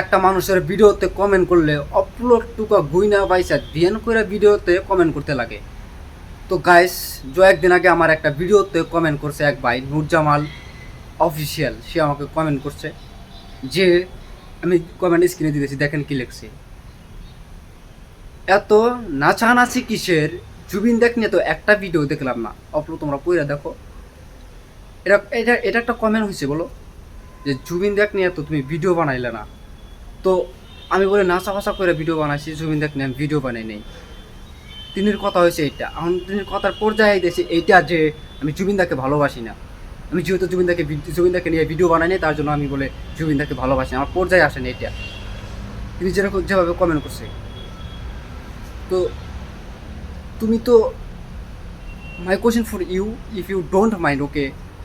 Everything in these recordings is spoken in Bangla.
একটা মানুষের ভিডিওতে কমেন্ট করলে আপলোড টুকা গুইনা বাইসা ধ্যান করে ভিডিওতে কমেন্ট করতে লাগে। তো গাইস যে একদিন আগে আমার একটা ভিডিওতে কমেন্ট করছে এক ভাই, নুরজামাল অফিসিয়াল সে আমাকে কমেন্ট করছে যে, আমি কমেন্ট স্ক্রিনে দিতেছি, দেখেন কি লিখছে। এত নাচানাচি কিসের? জুবিন দেখ নিয়ে তো একটা ভিডিও দেখলাম না। আপলোড তোমরা পইরা দেখো। এটা এটা এটা একটা কমেন্ট হয়েছে বলো। যে জুবিন দেখ নিয়ে তো তুমি ভিডিও বানাইলে না। তো আমি বলে নাচা ফাঁচা করে ভিডিও বানাইছি, জুবিন দেখ আমি ভিডিও বানাই নেই। তিনির কথা হয়েছে এইটা। এখন তিনির কথার পর্যায়ে দিয়েছে এইটা যে আমি জুবিনদাকে ভালোবাসি না। আমি যেহেতু জুবিনদাকে জুবিনদাকে নিয়ে ভিডিও বানাই নাই, তার জন্য আমি বলে জুবিনদাকে ভালোবাসি আমার পর্যায়ে আসেনি এটা তিনি যেরকম যেভাবে কমেন্ট করছে। তো তুমি তো my question for you if you don't mind okay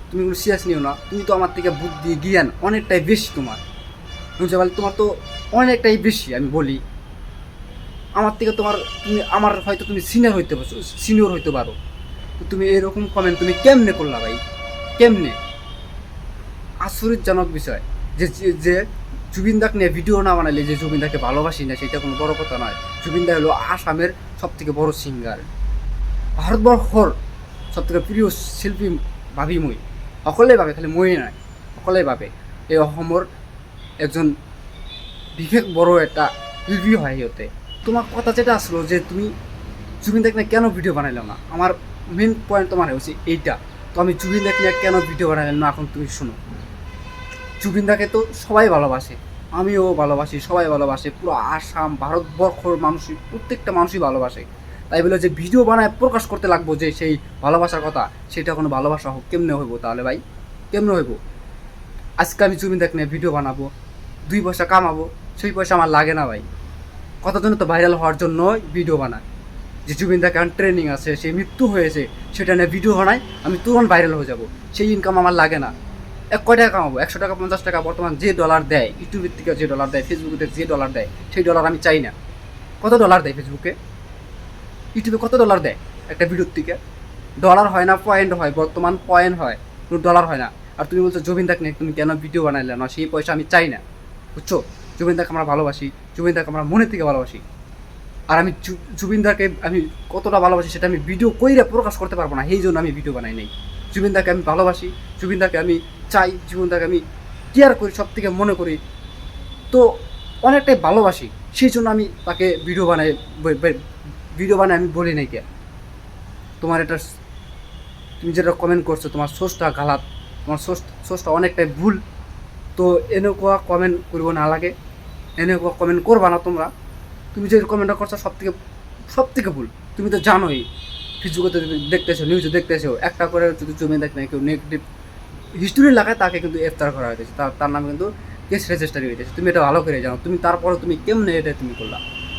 তুমি কোনো সিরিয়াস নিও না। তুমি তো আমার থেকে বুদ্ধি, জ্ঞান অনেকটাই বেশি তোমার। নুরজামাল তোমার তো অনেকটাই বেশি, আমি বলি। আমার থেকে তোমার, তুমি, আমার হয়তো তুমি সিনিয়র হইতে পারছ সিনিয়র হইতে পারো। তুমি এরকম কমেন্ট তুমি কেমনে করলা ভাই? কেমনে? আশ্চর্যজনক বিষয়। যে, যে- জুবিনদাকে নিয়ে ভিডিও না বানাইলে যে জুবিনদাকে ভালোবাসি না, সেটা কোনো বড় কথা নয়। জুবিনদা হলো আসামের সব থেকে বড় সিঙ্গার ভারতবর্ষর সব থেকে প্রিয় শিল্পী ভাবি মই। সকলোৱে ভাবে, খালি ময়ে নাই সকলোৱে ভাবে। এই অসমৰ একজন বিশেষ বড় একটা রিভিউ হয় সিহঁতে তোমার কথা যেটা আসলো যে তুমি জুবিন দাকে নিয়ে কেন ভিডিও বানাইলাম না? আমার মেন পয়েন্ট তোমার হচ্ছে এইটা। তো আমি জুবিন নিয়ে কেন ভিডিও বানাইলাম না এখন তুমি শোনো। জুবিন দাকে তো সবাই ভালোবাসে, আমিও ভালোবাসি, সবাই ভালোবাসে, পুরো আসাম, ভারতবর্ষর মানুষই প্রত্যেকটা মানুষই ভালোবাসে। তাই বলে যে ভিডিও বানায় প্রকাশ করতে লাগবো যে সেই ভালোবাসার কথা, সেটা কোনো ভালোবাসা হোক, কেমনে হইব তাহলে ভাই? কেমনে হইব? আজকে আমি জুবিন দাকে নিয়ে ভিডিও বানাবো। দুই পয়সা কামাবো, সেই পয়সা আমার লাগে না ভাই। কতজন তো ভাইরাল হওয়ার জন্য ভিডিও বানায়। যে জুবিন দাকে এখন ট্রেনিং আছে, সে মৃত্যু হয়েছে, সেটা নিয়ে ভিডিও বানাই আমি তুরন্ত ভাইরাল হয়ে যাব। সেই ইনকাম আমার লাগে না। এক কয় টাকা কামাবো? একশো টাকা, পঞ্চাশ টাকা বর্তমান যে ডলার দেয় ইউটিউবের থেকে যে ডলার দেয় ফেসবুকে যে ডলার দেয়, সেই ডলার আমি চাই না। কত ডলার দেয় ফেসবুকে ইউটিউবে কত ডলার দেয় একটা ভিডিওর থেকে? ডলার হয় না পয়েন্ট হয়, বর্তমান পয়েন্ট হয়, কোনো ডলার হয় না। আর তুমি বলছো, জুবিন দাকে নিয়ে তুমি কেন ভিডিও বানাইলে? না, সেই পয়সা আমি চাই না। বুঝছ? জুবিনদাকে আমরা ভালোবাসি, জুবিনদাকে আমরা মনে থেকে ভালোবাসি। আর আমি জুবিনদাকে আমি কতটা ভালোবাসি সেটা আমি ভিডিও কইরা প্রকাশ করতে পারব না, সেই জন্য আমি ভিডিও বানাই নাই। জুবিনদাকে আমি ভালোবাসি, জুবিনদাকে আমি চাই, জুবিনদাকে আমি কেয়ার করি সব থেকে মনে করি। তো অনেকটাই ভালোবাসি, সেই জন্য আমি তাকে ভিডিও বানাই ভিডিও বানাই আমি বলি নাই কে। তোমার এটা তুমি যেটা কমেন্ট করছ, তোমার সোর্সটা গালাত, তোমার সোর্স সোর্সটা অনেকটাই ভুল। তো এনেকুৱা কমেন্ট কৰিব নালাগে, এনেকুৱা কমেন্ট করবা না তোমরা? তুমি যে কমেন্টটা করছ সব থেকে সব থেকে ভুল। তুমি তো জানোই ফেসবুকে তুমি দেখতেছো নিউজে দেখতেছো, একটা করে যদি জমি দেখ না কেউ নেগেটিভ হিস্টোরি লাগায়, তাকে কিন্তু এফতার করা হয়েছে তার তার নামে কিন্তু কেস রেজিস্টারি হয়েছে তুমি এটা ভালো করে জানো, তুমি তারপরে তুমি কেমনে এটা তুমি করলা?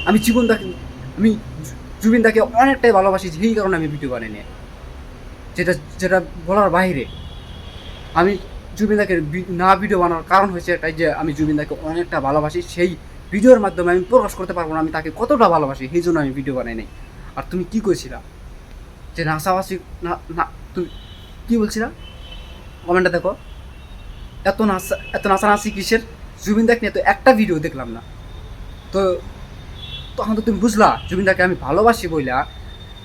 আমি জীবন দাকে আমি জুবিন দাকে অনেকটাই ভালোবাসি, সেই কারণে আমি ভিডিও বানাই নিয়ে যেটা যেটা বলার বাইরে। আমি জুবিনদাকে না ভিডিও বানানোর কারণ হয়েছে এটাই যে আমি জুবিনদাকে অনেকটা ভালোবাসি। সেই ভিডিওর মাধ্যমে আমি প্রকাশ করতে পারব না, আমি তাকে কতটা ভালোবাসি, সেই জন্য আমি ভিডিও বানাই নাই। আর তুমি কি কইছিলা? যে নাচাবাসি না না, তুমি কি বলছিলা? কমেন্টটা দেখো। এত নাচা এত নাচানাচি কিসের? জুবিনদাকে নিয়ে তো একটা ভিডিও দেখলাম না। তো তখন তো তুমি বুঝলা, জুবিনদাকে আমি ভালোবাসি বইলা,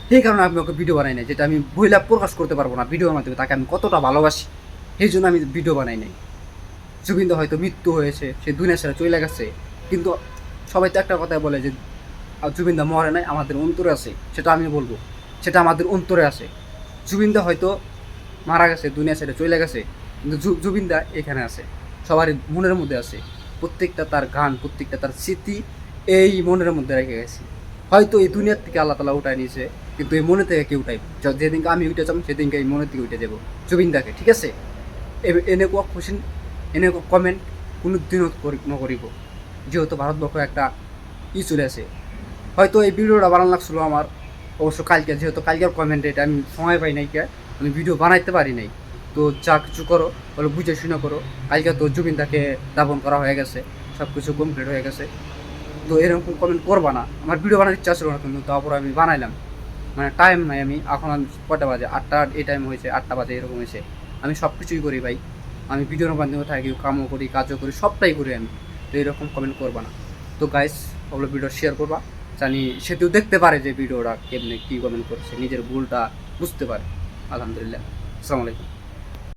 সেই কারণে আমি ওকে ভিডিও বানাই নাই, যেটা আমি বইলা প্রকাশ করতে পারব না ভিডিওর মাধ্যমে তাকে আমি কতটা ভালোবাসি। সেই জন্য আমি ভিডিও বানাই নাই। জুবিনদা হয়তো মৃত্যু হয়েছে, সে দুনিয়া ছেড়ে চলে গেছে। কিন্তু সবাই তো একটা কথাই বলে যে জুবিনদা মরে নাই, আমাদের অন্তরে আছে। সেটা আমি বলব। সেটা আমাদের অন্তরে আছে। জুবিনদা হয়তো মারা গেছে, দুনিয়া ছেড়ে চলে গেছে, কিন্তু জুবিনদা এখানে আছে। সবার মনের মধ্যে আছে। প্রত্যেকটা তার গান, প্রত্যেকটা তার স্মৃতি এই মনের মধ্যে রেখে গেছি। হয়তো এই দুনিয়ার থেকে আল্লাহ তালা উঠায় নিয়েছে, কিন্তু এই মনে থেকে কেউ উঠাই যেদিনকে আমি উঠে যাব, সেদিনকে এই মনের থেকে উঠে যাব। জুবিনদাকে ঠিক আছে? এনেকুৱা কোশ্চেন এনেকুৱা কমেন্ট কোনো দিনত করি, নকৰিব। যেহেতু ভারতবর্ষ একটা ই চলে আছে। হয়তো এই ভিডিওটা বানানো লাগছিল আমার অবশ্য কালকে, যেহেতু কালকের কমেন্ট এটা আমি সময় পাই নাই আমি ভিডিও বানাইতে পারি নাই। তো যা কিছু করো বলে বুঝে শুনে করো। কালকে তো জুবিনদাকে দাপন করা হয়ে গেছে সব কিছু কমপ্লিট হয়ে গেছে। তো এরকম কমেন্ট করবা না। আমার ভিডিও বানানোর ইচ্ছা ছিল না, কিন্তু তারপর আমি বানাইলাম। মানে টাইম নাই আমি, এখন আমি কটা বাজে? আটটা, এই টাইম হয়েছে, আটটা বাজে, এরকম হয়েছে। আমি সব কিছুই করি ভাই। আমি ভিডিওর মাধ্যমে থাকি, কামও করি, কাজও করি, সবটাই করি আমি। তো এরকম কমেন্ট করবা না। তো গাইস ওগুলো ভিডিও শেয়ার করবা। জানি সেটিও দেখতে পারে যে ভিডিওটা কেমনে, কী কমেন্ট করছে, নিজের ভুলটা বুঝতে পারে। আলহামদুলিল্লাহ। আসসালামু আলাইকুম।